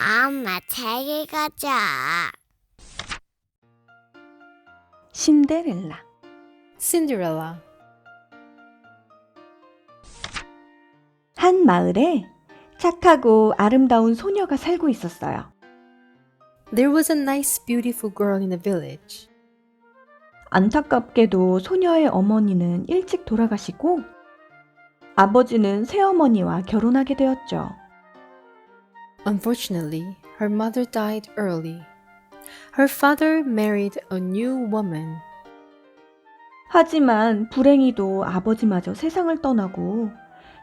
엄마 책 읽어줘. 신데렐라 Cinderella. 한 마을에 착하고 아름다운 소녀가 살고 있었어요. There was a nice, beautiful girl in the village. 안타깝게도 소녀의 어머니는 일찍 돌아가시고 아버지는 새어머니와 결혼하게 되었죠. Unfortunately, her mother died early. Her father married a new woman. 하지만 불행히도 아버지마저 세상을 떠나고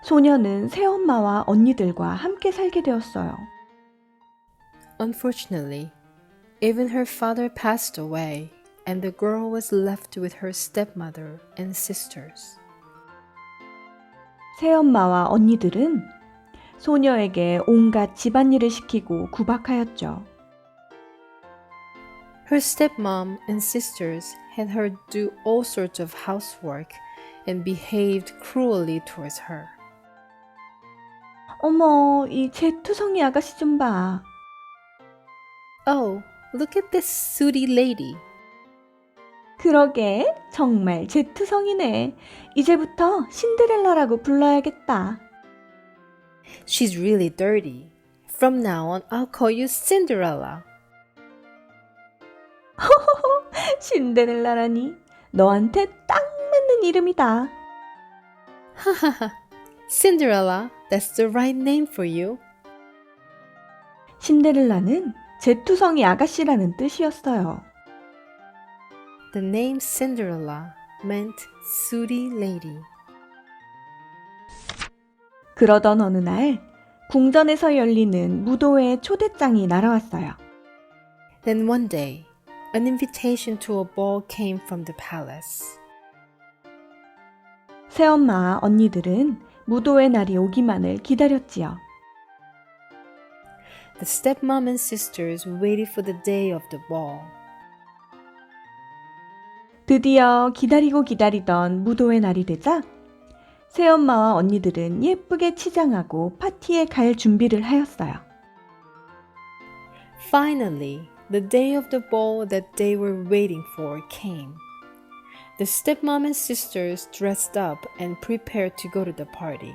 소녀는 새엄마와 언니들과 함께 살게 되었어요. Unfortunately, even her father passed away, and the girl was left with her stepmother and sisters. 새엄마와 언니들은 소녀에게 온갖 집안일을 시키고 구박하였죠. Her stepmom and sisters had her do all sorts of housework and behaved cruelly towards her. 어머, 이 제투성이 아가씨 좀 봐. Oh, look at this sooty lady. 그러게, 정말 제투성이네. 이제부터 신데렐라라고 불러야겠다. She's really dirty. From now on, I'll call you Cinderella. 신데렐라라니, 너한테 딱 맞는 이름이다. Cinderella, that's the right name for you. 신데렐라는 제투성이 아가씨라는 뜻이었어요. The name Cinderella meant sooty lady. 그러던 어느 날, 궁전에서 열리는 무도회 초대장이 날아왔어요. Then one day, an invitation to a ball came from the palace. 새엄마와 언니들은 무도회 날이 오기만을 기다렸지요. The stepmom and sisters waited for the day of the ball. 드디어 기다리고 기다리던 무도회 날이 되자 새엄마와 언니들은 예쁘게 치장하고 파티에 갈 준비를 하였어요. Finally, the day of the ball that they were waiting for came. The stepmom and sisters dressed up and prepared to go to the party.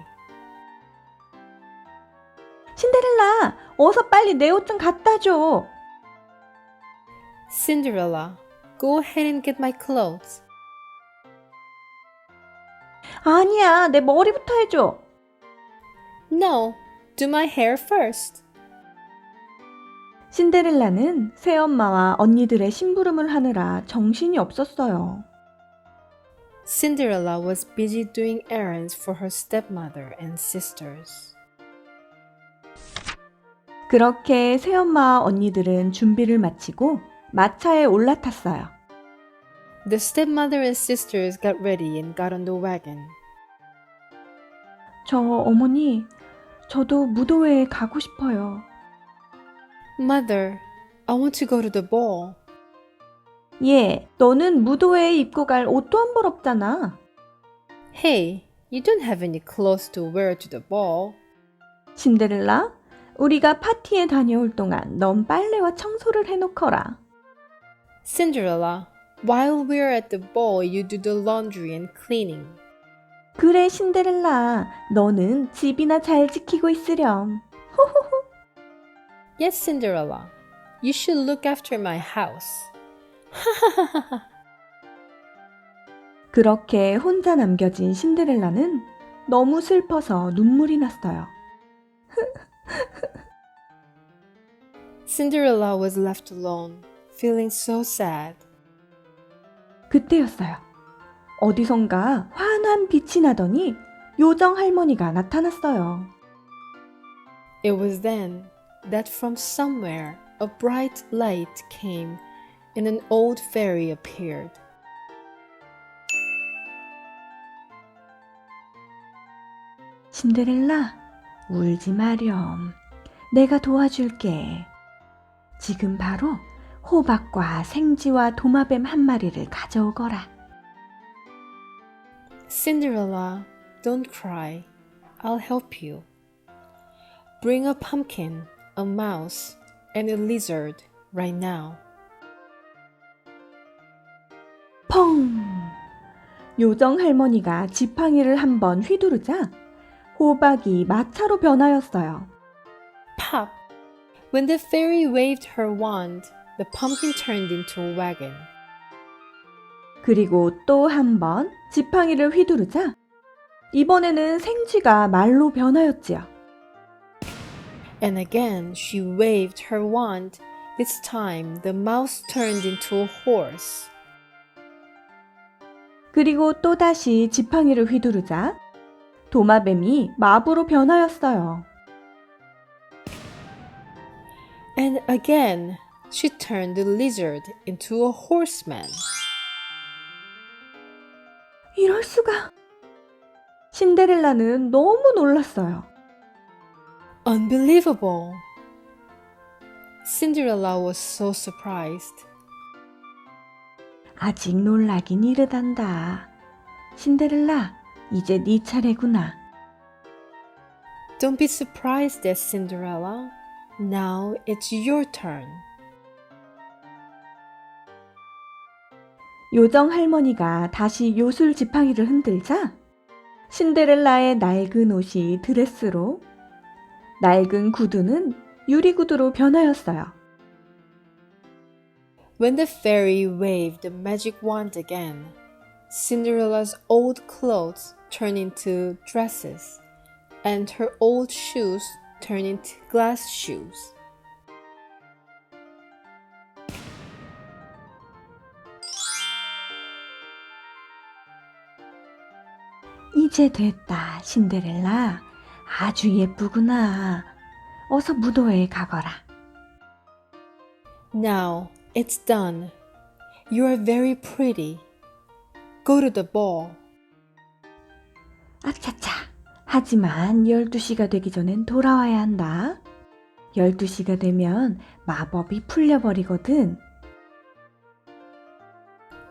신데렐라, 어서 빨리 내 옷 좀 갖다 줘. Cinderella, go ahead and get my clothes. 아니야, 내 머리부터 해줘. No, do my hair first. 신데렐라는 새엄마와 언니들의 심부름을 하느라 정신이 없었어요. Cinderella was busy doing errands for her stepmother and sisters. 그렇게 새엄마와 언니들은 준비를 마치고 마차에 올라탔어요. The stepmother and sisters got ready and got on the wagon. 저 어머니, 저도 무도회에 가고 싶어요. Mother, I want to go to the ball. 예, 너는 무도회에 입고 갈 옷도 한벌 없잖아. Hey, you don't have any clothes to wear to the ball. 신데렐라, 우리가 파티에 다녀올 동안 넌 빨래와 청소를 해놓거라. Cinderella, while we're at the ball, you do the laundry and cleaning. 그래, 신데렐라, 너는 집이나 잘 지키고 있으렴. Yes, Cinderella, you should look after my house. 그렇게 혼자 남겨진 신데렐라는 너무 슬퍼서 눈물이 났어요. Cinderella was left alone, feeling so sad. 그때였어요. 어디선가 환한 빛이 나더니 요정 할머니가 나타났어요. It was then that from somewhere a bright light came and an old fairy appeared. 신데렐라, 울지 마렴. 내가 도와줄게. 지금 바로 호박과 생지와 도마뱀 한 마리를 가져오거라. Cinderella, don't cry. I'll help you. Bring a pumpkin, a mouse, and a lizard right now. 펑! 요정 할머니가 지팡이를 한번 휘두르자 호박이 마차로 변하였어요. Pop! When the fairy waved her wand, the pumpkin turned into a wagon. 그리고 또 한 번 지팡이를 휘두르자 이번에는 생쥐가 말로 변하였지요. And again she waved her wand. This time the mouse turned into a horse. 그리고 또다시 지팡이를 휘두르자 도마뱀이 마부로 변하였어요. And again she turned the lizard into a horseman. 이럴 수가. 신데렐라는 너무 놀랐어요. Unbelievable! Cinderella was so surprised. 아직 놀라긴 이르단다. 신데렐라, 이제 네 차례구나. Don't be surprised at Cinderella. Now it's your turn. 요정 할머니가 다시 요술 지팡이를 흔들자 신데렐라의 낡은 옷이 드레스로 낡은 구두는 유리구두로 변하였어요. When the fairy waved the magic wand again, Cinderella's old clothes turned into dresses, and her old shoes turned into glass shoes. 이제 됐다, 신데렐라. 아주 예쁘구나. 어서 무도회에 가거라. Now it's done. You are very pretty. Go to the ball. 아차차. 하지만 12시가 되기 전엔 돌아와야 한다. 12시가 되면 마법이 풀려버리거든.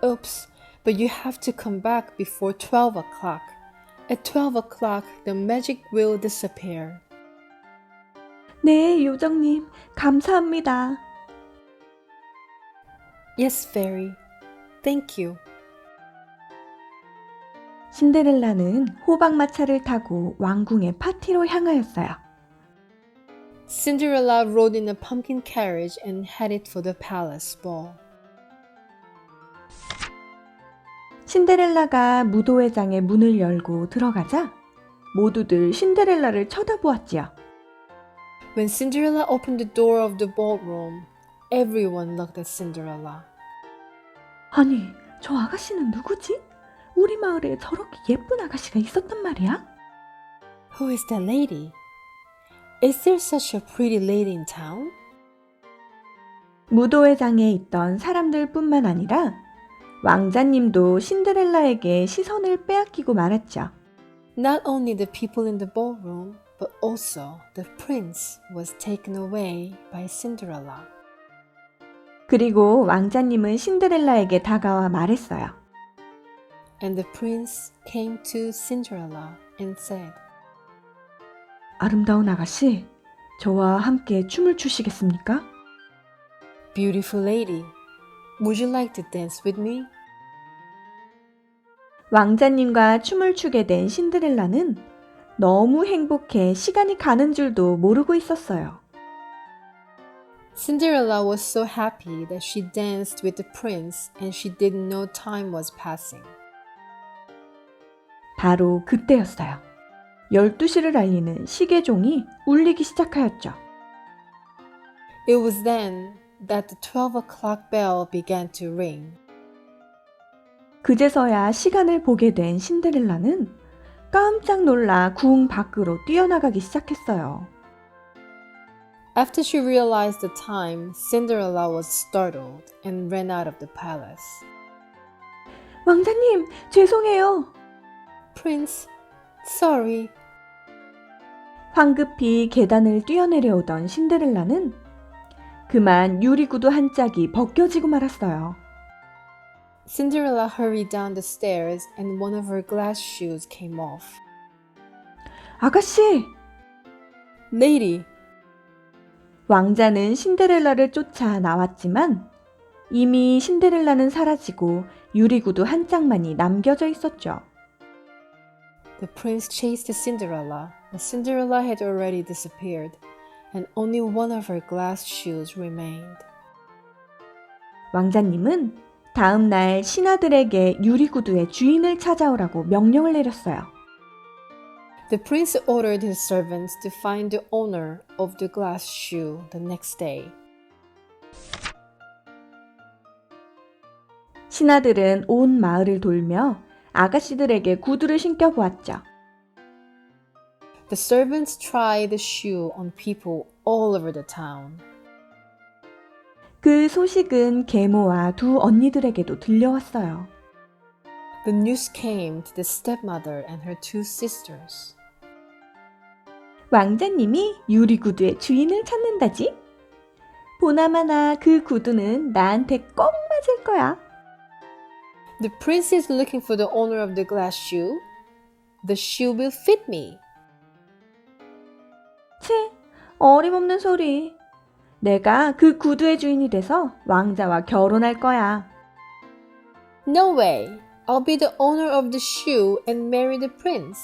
Oops, but you have to come back before 12 o'clock. At 12 o'clock, the magic will disappear. 네, 요정님. 감사합니다. Yes, fairy. Thank you. 신데렐라는 호박마차를 타고 왕궁의 파티로 향하였어요. Cinderella rode in a pumpkin carriage and headed for the palace ball. 신데렐라가 무도회장의 문을 열고 들어가자 모두들 신데렐라를 쳐다보았지요. When Cinderella opened the door of the ballroom, everyone looked at Cinderella. 아니, 저 아가씨는 누구지? 우리 마을에 저렇게 예쁜 아가씨가 있었단 말이야? Who is that lady? Is there such a pretty lady in town? 무도회장에 있던 사람들뿐만 아니라 왕자님도 신데렐라에게 시선을 빼앗기고 말았죠. Not only the people in the ballroom, but also the prince was taken away by Cinderella. 그리고 왕자님은 신데렐라에게 다가와 말했어요. And the prince came to Cinderella and said, 아름다운 아가씨, 저와 함께 춤을 추시겠습니까? Beautiful lady, would you like to dance with me? 왕자님과 춤을 추게 된 신데렐라는 너무 행복해 시간이 가는 줄도 모르고 있었어요. Cinderella was so happy that she danced with the prince and she didn't know time was passing. 바로 그때였어요. 12시를 알리는 시계종이 울리기 시작하였죠. It was then that the 12 o'clock bell began to ring. 그제서야 시간을 보게 된 신데렐라는 깜짝 놀라 궁 밖으로 뛰어나가기 시작했어요. After she realized the time, Cinderella was startled and ran out of the palace. 왕자님, 죄송해요. Prince, sorry. 황급히 계단을 뛰어내려오던 신데렐라는 그만 유리구두 한 짝이 벗겨지고 말았어요. Cinderella hurried down the stairs and one of her glass shoes came off. 아가씨! Lady, 왕자는 신데렐라를 쫓아 나왔지만 이미 신데렐라는 사라지고 유리구두 한 짝만이 남겨져 있었죠. The prince chased Cinderella, but Cinderella had already disappeared, and only one of her glass shoes remained. 왕자님은 다음 날 신하들에게 유리구두의 주인을 찾아오라고 명령을 내렸어요. The prince ordered his servants to find the owner of the glass shoe the next day. 신하들은 온 마을을 돌며 아가씨들에게 구두를 신겨 보았죠. The servants tried the shoe on people all over the town. 그 소식은 계모와 두 언니들에게도 들려왔어요. The news came to the stepmother and her two sisters. 왕자님이 유리구두의 주인을 찾는다지? 보나마나 그 구두는 나한테 꼭 맞을 거야. The prince is looking for the owner of the glass shoe. The shoe will fit me. 채, 어림없는 소리. 내가 그 구두의 주인이 돼서 왕자와 결혼할 거야. No way. I'll be the owner of the shoe and marry the prince.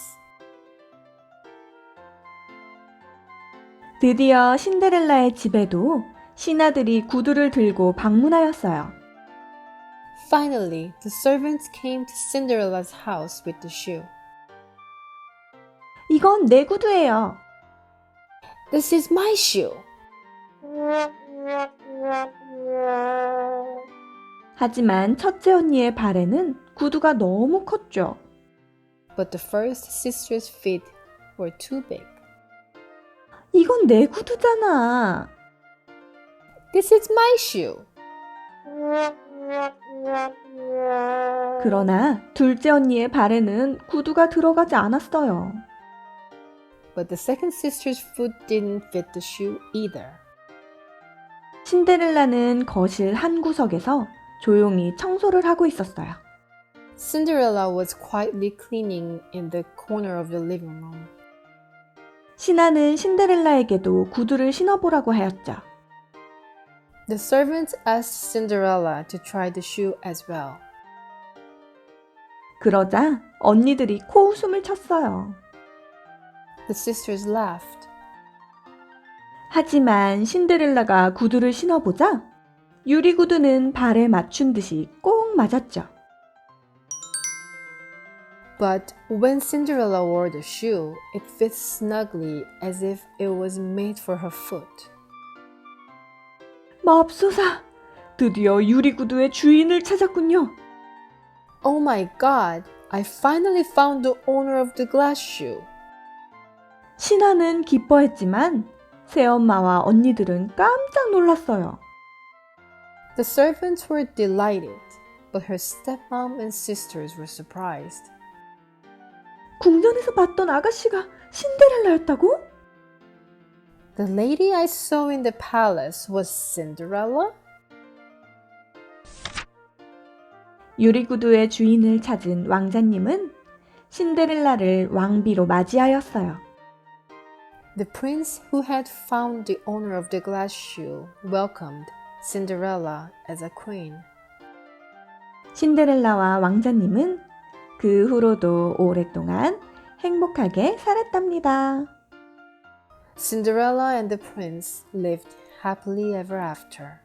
드디어 신데렐라의 집에도 신하들이 구두를 들고 방문하였어요. Finally, the servants came to Cinderella's house with the shoe. 이건 내 구두예요. This is my shoe. 하지만 첫째 언니의 발에는 구두가 너무 컸죠. But the first sister's feet were too big. 이건 내 구두잖아. This is my shoe. 그러나 둘째 언니의 발에는 구두가 들어가지 않았어요. But the second sister's foot didn't fit the shoe either. 신데렐라는 거실 한 구석에서 조용히 청소를 하고 있었어요. Cinderella was quietly cleaning in the corner of the living room. 신하는 신데렐라에게도 구두를 신어보라고 하였죠. The servants asked Cinderella to try the shoe as well. 그러자 언니들이 코웃음을 쳤어요. The sisters laughed. 하지만 신데렐라가 구두를 신어보자 유리구두는 발에 맞춘 듯이 꼭 맞았죠. But when Cinderella wore the shoe, it fit snugly as if it was made for her foot. 맙소사! 드디어 유리구두의 주인을 찾았군요. Oh my god, I finally found the owner of the glass shoe. 신하는 기뻐했지만 새엄마와 언니들은 깜짝 놀랐어요. The servants were delighted, but her stepmom and sisters were surprised. 궁전에서 봤던 아가씨가 신데렐라였다고? The lady I saw in the palace was Cinderella? 유리구두의 주인을 찾은 왕자님은 신데렐라를 왕비로 맞이하였어요. The prince who had found the owner of the glass shoe welcomed Cinderella as a queen. 신데렐라와 왕자님은 그 후로도 오랫동안 행복하게 살았답니다. Cinderella and the prince lived happily ever after.